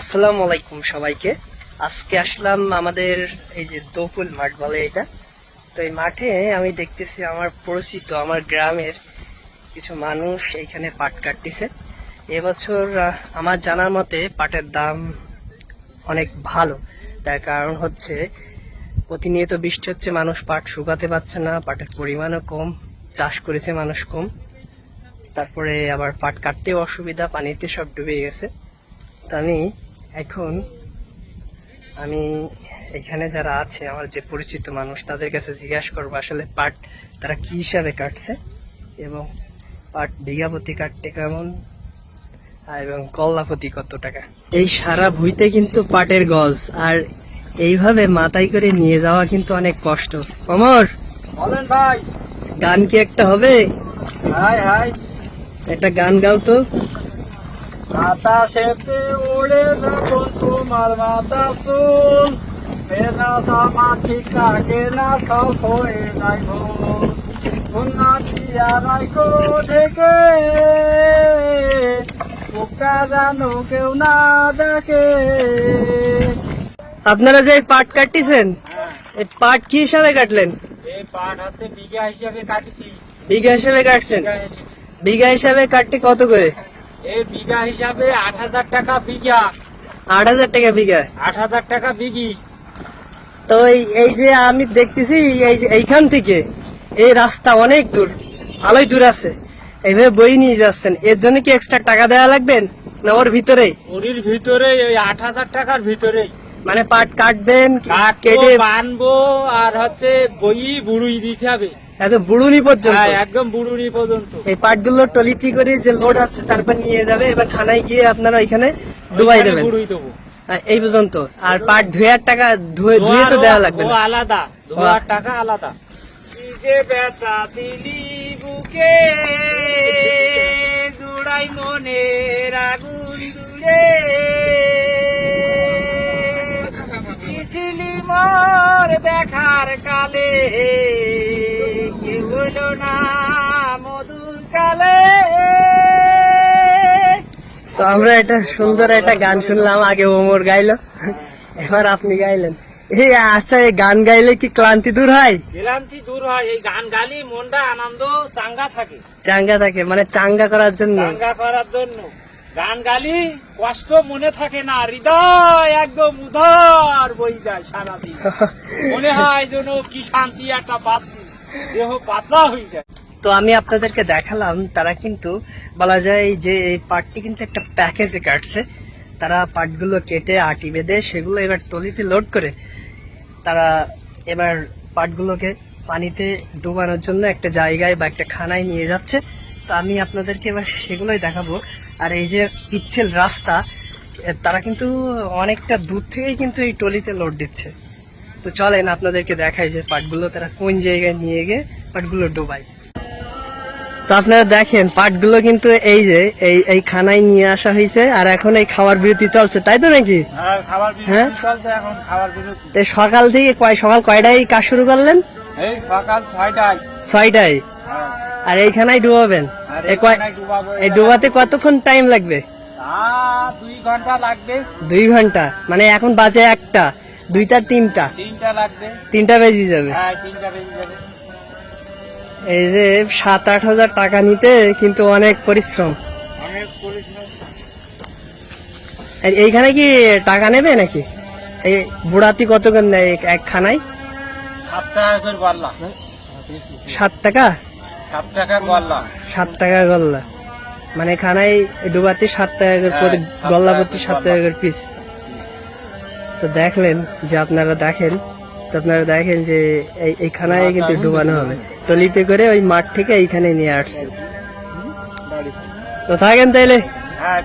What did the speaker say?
আসসালামু আলাইকুম সবাইকে। আজকে আসলাম আমাদের এই যে দোকুল মাঠ বলে এটা। তো এই মাঠে আমি দেখতেছি আমার পরিচিত আমার গ্রামের কিছু মানুষ এইখানে পাট কাটতেছে। এবছর আমার জানার মতে পাটের দাম অনেক ভালো। তার কারণ হচ্ছে, প্রতিনিয়ত বৃষ্টি হচ্ছে, মানুষ পাট শুকাতে পারছে না, পাটের পরিমাণও কম, চাষ করেছে মানুষ কম। তারপরে আবার পাট কাটতেও অসুবিধা, পানিতে সব ডুবে গেছে। আমি এখন আমি এখানে যারা আছে আমার যে পরিচিত মানুষ তাদের কাছে জিজ্ঞাসা করব আসলে পাট তারা কি হিসাবে কাটছে এবং পাট বিঘা প্রতি কাটতে কেমন এবং কল্লা প্রতি কত টাকা? এই সারা ভুইতে কিন্তু পাটের গজ আর এইভাবে মাথায় করে নিয়ে যাওয়া কিন্তু অনেক কষ্ট। অমর! বলেন ভাই। গান কি একটা হবে? হাই হাই। একটা গান গাও তো। আকাশেতে উড়ে যখন তোমার মাথা চুল। ফেরা জামা ঠিক থাকে না সব হয়ে যায় ভুল সুন্না দিয়া রাইকো ঢেকে। মুখটা জানো কেউ না দেখে। আপনারা যে পাট কাটতেছেন এই পাট কি হিসাবে কাটলেন? এই পাট আছে বিঘা হিসাবে কাটিছি। বিঘা হিসাবে কাটছেন? বিঘা হিসাবে কাটতে কত করে? এই বিঘা হিসাবে আট হাজার টাকা বিঘা। আট হাজার টাকা বিঘা? আট হাজার টাকা বিঘি। তো এই যে আমি দেখতেছি এই যে এইখান থেকে এই রাস্তা অনেক দূর ভালোই দূর আছে। এইভাবে বই নিয়ে যাচ্ছেন। এর জন্য কি এক্সট্রা টাকা দেওয়া লাগবেন না ওর ভিতরেই? ওরির ভিতরে ওই আট হাজার টাকার ভিতরে মানে পাট কাটবেন কাটবো কেটে বানবো আর হচ্ছে বই বুড়ুই দিতে হবে। এত বুড়ুনি পর্যন্ত। হ্যাঁ, একদম বুড়ুনি পর্যন্ত। এই পাটগুলো টলিটি করে যে লোড আছে তারপর নিয়ে যাবে এবার খানায় গিয়ে আপনারা এখানে ডুবাই ওইখানে দেবেন। বুড়ুই দেবো। এই পর্যন্ত। আর পাট ধুয়ার টাকা ধুয়ে ধুয়ে তো দেওয়া লাগবে আলাদা ধোয়ার টাকা আলাদা। ব্যথা দিলি বুকে জুড়াই মনের আগুন জুড়ে দেখার কালে কেউ হইল না মধুর কালে? তো আমরা একটা সুন্দর একটা গান শুনলাম আগে ওমর গাইলো এবার আপনি গাইলেন। এই আচ্ছা এই গান গাইলে কি ক্লান্তি দূর হয়? ক্লান্তি দূর হয় এই গান গালি মনটা আনন্দ চাঙ্গা থাকে। চাঙ্গা থাকে মানে চাঙ্গা করার জন্য। চাঙ্গা করার জন্য। গান গালি, কষ্ট মনে থাকে না, হৃদয় একদম উধার বই যায় সারাদিন। মনে হয় যেন কি শান্তি, একটা পাচ্ছি দেহ পাতলা হয়ে যায়। তো আমি আপনাদেরকে দেখালাম, তারা কিন্তু বলা যায় যে এই পাটটি কিন্তু একটা প্যাকেজে কাটছে। তারা পাটগুলো কেটে আটি বেঁধে সেগুলো এবার টলিতে লোড করে তারা এবার পাটগুলোকে পানিতে ডুবানোর জন্য একটা জায়গায় বা একটা খানায় নিয়ে যাচ্ছে। তো আমি আপনাদেরকে এবার সেগুলোই দেখাবো। আর এই যে পিচ্ছিল রাস্তা তারা কিন্তু অনেকটা দূর থেকেই কিন্তু এই টলিতে লোড দিচ্ছে। তো চলেন আপনাদেরকে দেখাই যে পাটগুলো তারা কোন জায়গায় নিয়ে গিয়ে পাটগুলো ডোবায়। তো আপনারা দেখেন পাটগুলো কিন্তু এই যে এই এই খানায় নিয়ে আসা হয়েছে আর এখন এই খাবার বিরতি চলছে তাই তো নাকি? হ্যাঁ? তো সকাল থেকে কয় সকাল কয়টায় কাজ শুরু করলেন? এই সকাল ছয়টায়। ছয়টায়? হ্যাঁ। আর এইখানায় ডুবাবেন। এই ডুবাতে কতক্ষণ টাইম লাগবে? দুই ঘণ্টা লাগবে। দুই ঘণ্টা? মানে এখন বাজে একটা। দুইটা তিনটা? তিনটা লাগবে। তিনটা বেজে যাবে। হ্যাঁ তিনটা বেজে যাবে। এই যে সাত আট হাজার টাকা নিতে কিন্তু অনেক পরিশ্রম। অনেক পরিশ্রম। এইখানে কি টাকা নেবে নাকি? এই বুড়াতি কত করে নেয় এক- এক খানায় সাত টাকা সাত টাকা? সাত টাকা গল্লা। সাত টাকা গল্লা। মানে খানায় ডুবাতে সাত টাকা করে প্রতি হ্যাঁ, গল্লা টাকা প্রতি সাত টাকা করে পিস তো দেখলেন যে আপনারা দেখেন তো আপনারা দেখেন যে এই এই খানায় কিন্তু ডুবানো হবে। টলিতে করে ওই মাঠ থেকে এইখানে নিয়ে আসছে। তো থাকেন তাইলে। হ্যাঁ